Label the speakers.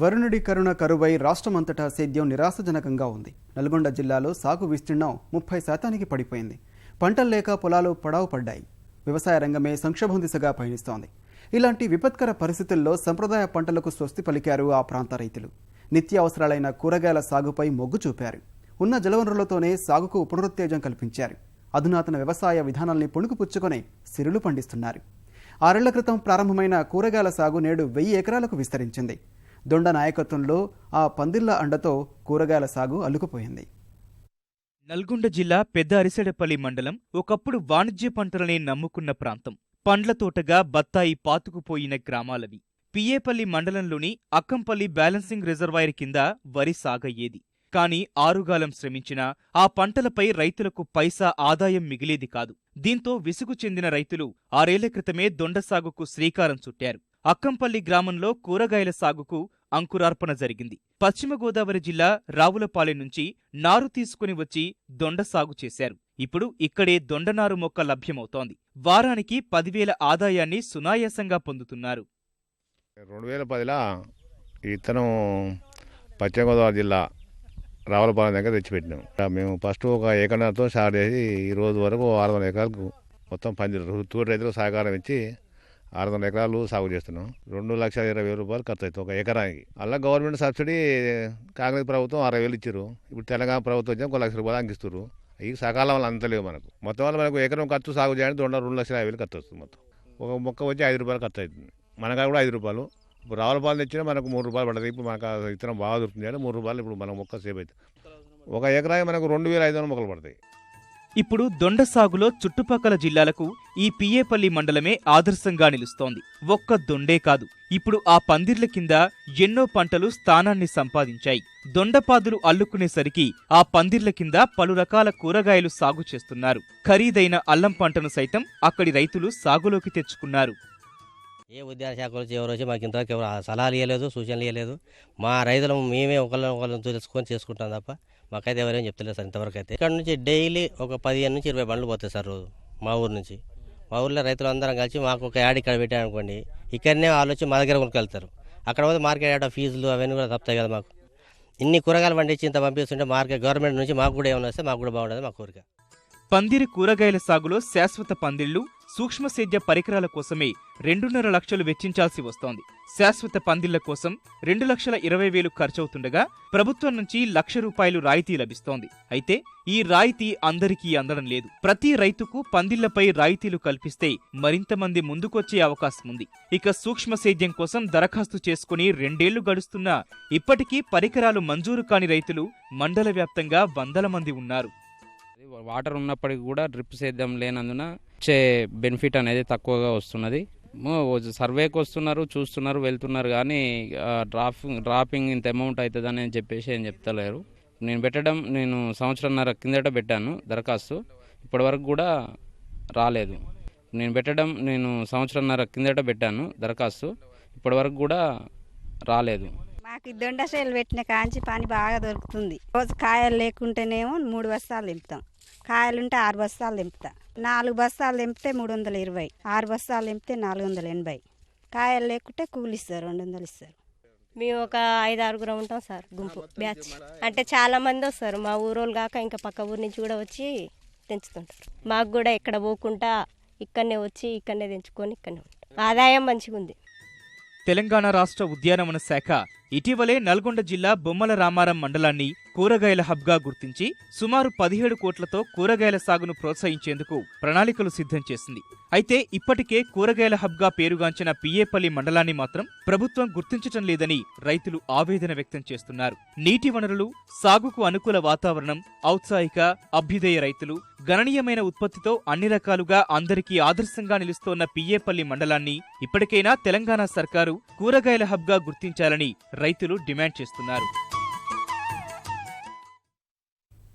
Speaker 1: వరుణుడి కరుణ కరువై రాష్ట్రమంతటా సేద్యం నిరాశజనకంగా ఉంది. నల్గొండ జిల్లాలో సాగు విస్తీర్ణం ముప్పై శాతానికి పడిపోయింది. పంటలు లేక పొలాలు పడావు పడ్డాయి. వ్యవసాయ రంగమే సంక్షోభం దిశగా పయనిస్తోంది. ఇలాంటి విపత్కర పరిస్థితుల్లో సంప్రదాయ పంటలకు స్వస్తి పలికారు ఆ ప్రాంత రైతులు. నిత్య అవసరాలైన కూరగాయల సాగుపై మొగ్గు చూపారు. ఉన్న జలవనరులతోనే సాగుకు పునరుత్తేజం కల్పించారు. అధునాతన వ్యవసాయ విధానాల్ని పుణుకుపుచ్చుకొని సిరులు పండిస్తున్నారు. ఆరేళ్ళ క్రితం ప్రారంభమైన కూరగాయల సాగు నేడు వెయ్యి ఎకరాలకు విస్తరించింది. దొండ నాయకత్వంలో ఆ పందిళ్ళ అండతో కూరగాయల సాగు అల్లుకుపోయింది.
Speaker 2: నల్గొండ జిల్లా పెద్ద అరిసెడపల్లి మండలం ఒకప్పుడు వాణిజ్య పంటలనే నమ్ముకున్న ప్రాంతం. పండ్ల తోటగా బత్తాయి పాతుకుపోయిన గ్రామాలవి. పియేపల్లి మండలంలోని అక్కంపల్లి బ్యాలెన్సింగ్ రిజర్వాయర్ కింద వరి సాగయ్యేది. కాని ఆరుగాలం శ్రమించినా ఆ పంటలపై రైతులకు పైసా ఆదాయం మిగిలేది కాదు. దీంతో విసుగు చెందిన రైతులు ఆరేళ్ళ క్రితమే దొండ సాగుకు శ్రీకారం చుట్టారు. అక్కంపల్లి గ్రామంలో కూరగాయల సాగుకు అంకురార్పణ జరిగింది. పశ్చిమ గోదావరి జిల్లా రావులపాలెం నుంచి నారు తీసుకుని వచ్చి దొండ సాగు చేశారు. ఇప్పుడు ఇక్కడే దొండనారు మొక్క లభ్యమవుతోంది. వారానికి పదివేల ఆదాయాన్ని సునాయాసంగా పొందుతున్నారు.
Speaker 3: రెండు వేల పదిలా ఇతను పశ్చిమ గోదావరి జిల్లా రావులపాలెం దగ్గర తెచ్చిపెట్టినాం. మేము ఫస్ట్ ఒక ఏకన్నరతో స్టార్ట్ చేసి ఈ రోజు వరకు ఆరు వందల ఎకరాలకు మొత్తం పందిరు తూరు రైతులకు సహకారం ఇచ్చి ఆరు వందల ఎకరాలు సాగు చేస్తున్నాం. రెండు లక్షల ఇరవై వేల రూపాయలు ఖర్చు అవుతుంది ఒక ఎకరానికి. అలా గవర్నమెంట్ సబ్సిడీ కాంగ్రెస్ ప్రభుత్వం అరవై వేలు ఇచ్చారు ఇప్పుడు తెలంగాణ ప్రభుత్వం వచ్చి ఒక లక్ష రూపాయలు అంకిస్తారు ఈ సకాలం వల్ల అంతలేవు మనకు. మొత్తం వల్ల మనకు ఎకరం ఖర్చు సాగు చేయడానికి రెండు రెండు లక్షల యాభై వేలు ఖర్చు వస్తుంది మొత్తం. ఒక మొక్క వచ్చి ఐదు రూపాయలు ఖర్చు అవుతుంది మనకాడ కూడా ఐదు రూపాయలు. ఇప్పుడు రావులపాలు తెచ్చినా మనకు మూడు రూపాయలు పడుతుంది ఇప్పుడు మనకు ఇతరం విత్తనం బాగా దొరుకుతుంది అంటే మూడు రూపాయలు ఇప్పుడు మన మొక్క సేవ్ అవుతుంది. ఒక ఎకరాకి మనకు రెండు వేల ఐదు వందల మొక్కలు పడతాయి.
Speaker 2: ఇప్పుడు దొండ సాగులో చుట్టుపక్కల జిల్లాలకు ఈ పియేపల్లి మండలమే ఆదర్శంగా నిలుస్తోంది. ఒక్క దొండే కాదు. ఇప్పుడు ఆ పందిర్ల కింద ఎన్నో పంటలు స్థానాన్ని సంపాదించాయి. దొండపాదులు అల్లుకునేసరికి ఆ పందిర్ల కింద పలు రకాల కూరగాయలు సాగు చేస్తున్నారు. ఖరీదైన అల్లం పంటను సైతం అక్కడి రైతులు సాగులోకి తెచ్చుకున్నారు.
Speaker 4: ఏ ఉద్యాన శాఖ నుంచి ఎవరు వచ్చి మాకు ఇంతవరకు ఎవరు సలహాలు ఇవ్వలేదు సూచనలు ఇవ్వలేదు మా రైతులు మేమే ఒకళ్ళని ఒకళ్ళని తెలుసుకొని చేసుకుంటాం తప్ప మాకైతే ఎవరేం చెప్తలేదు సార్ ఇంతవరకు అయితే. ఇక్కడ నుంచి డైలీ ఒక పదిహేను నుంచి ఇరవై బండ్లు పోతాయి సార్ రోజు మా ఊరు నుంచి. మా ఊర్లో రైతులు అందరం కలిసి మాకు ఒక యాడ్ ఇక్కడ పెట్టారనుకోండి ఇక్కడనే వాళ్ళు వచ్చి మా దగ్గర కొనుక్కెళ్తారు. అక్కడ పోతే మార్కెట్ యాడ ఫీజులు అవన్నీ కూడా తప్పుతాయి కదా మాకు. ఇన్ని కూరగాయలు పండించి ఇంత పంపిస్తుంటే మార్కెట్ గవర్నమెంట్ నుంచి మాకు కూడా ఏమైనా వస్తే మాకు కూడా బాగుంటుంది మా కోరిక.
Speaker 2: పందిరి కూరగాయల సాగులో శాశ్వత పందిళ్ళు సూక్ష్మ సేద్య పరికరాల కోసమే రెండున్నర లక్షలు వెచ్చించాల్సి వస్తోంది. శాశ్వత పందిళ్ళ కోసం రెండు లక్షల ఇరవై వేలు ఖర్చవుతుండగా ప్రభుత్వం నుంచి లక్ష రూపాయలు రాయితీ లభిస్తోంది. అయితే ఈ రాయితీ అందరికీ అందడం లేదు. ప్రతి రైతుకు పందిళ్ళపై రాయితీలు కల్పిస్తే మరింత మంది ముందుకొచ్చే అవకాశం ఉంది. ఇక సూక్ష్మ సేద్యం కోసం దరఖాస్తు చేసుకుని రెండేళ్ళు గడుస్తున్నా ఇప్పటికీ పరికరాలు మంజూరు కాని రైతులు మండల వ్యాప్తంగా వందల మంది ఉన్నారు.
Speaker 5: వాటర్ ఉన్నప్పటికీ కూడా డ్రిప్ సేద్యం లేనందున వచ్చే బెనిఫిట్ అనేది తక్కువగా వస్తున్నది. సర్వేకి వస్తున్నారు చూస్తున్నారు వెళ్తున్నారు కానీ డ్రాపింగ్ డ్రాపింగ్ ఇంత అమౌంట్ అవుతుందని అని చెప్పేసి ఏం చెప్తలేరు. నేను పెట్టడం నేను సంవత్సరంన్నర కిందట పెట్టాను దరఖాస్తు. ఇప్పటివరకు కూడా రాలేదు. నేను పెట్టడం నేను సంవత్సరంన్నర కిందట పెట్టాను దరఖాస్తు. ఇప్పటివరకు కూడా రాలేదు.
Speaker 6: మాకు ఈ దొండసేలు పెట్టిన కాంచి పని బాగా దొరుకుతుంది. రోజు కాయలు లేకుంటేనేమో మూడు బస్తాలు దింపుతాం కాయలు ఉంటే ఆరు బస్తాలు దింపుతా నాలుగు బస్తాలు దింపితే మూడు వందల ఇరవై. ఆరు బస్తాలు దింపితే నాలుగు వందల ఎనభై. కాయలు లేకుంటే కూలి ఇస్తారు రెండు వందలు ఇస్తారు.
Speaker 7: మేము ఒక ఐదు ఆరుగురం ఉంటాం సార్ గుంపు బ్యాచ్. అంటే చాలా మంది వస్తారు మా ఊరోళ్ళు కాక ఇంకా పక్క ఊరు నుంచి కూడా వచ్చి తెంచుతుంటారు. మాకు కూడా ఇక్కడ పోకుండా ఇక్కడనే వచ్చి ఇక్కడనే తెంచుకొని ఇక్కడనే ఉంటాం. ఆదాయం మంచిగా ఉంది
Speaker 2: తెలంగాణ రాష్ట్ర ఉద్యానవన శాఖ ఇటీవలే నల్గొండ జిల్లా బొమ్మల రామారం మండలాన్ని కూరగాయల హబ్గా గుర్తించి సుమారు పదిహేడు కోట్లతో కూరగాయల సాగును ప్రోత్సహించేందుకు ప్రణాళికలు సిద్ధం చేసింది. అయితే ఇప్పటికే కూరగాయల హబ్గా పేరుగాంచిన పియ్యేపల్లి మండలాన్ని మాత్రం ప్రభుత్వం గుర్తించటం లేదని రైతులు ఆవేదన వ్యక్తం చేస్తున్నారు. నీటి వనరులు సాగుకు అనుకూల వాతావరణం ఔత్సాహిక అభ్యుదయ రైతులు గణనీయమైన ఉత్పత్తితో అన్ని రకాలుగా అందరికీ ఆదర్శంగా నిలుస్తోన్న పియ్యేపల్లి మండలాన్ని ఇప్పటికైనా తెలంగాణ సర్కారు కూరగాయల హబ్గా గుర్తించాలని రైతులు డిమాండ్ చేస్తున్నారు.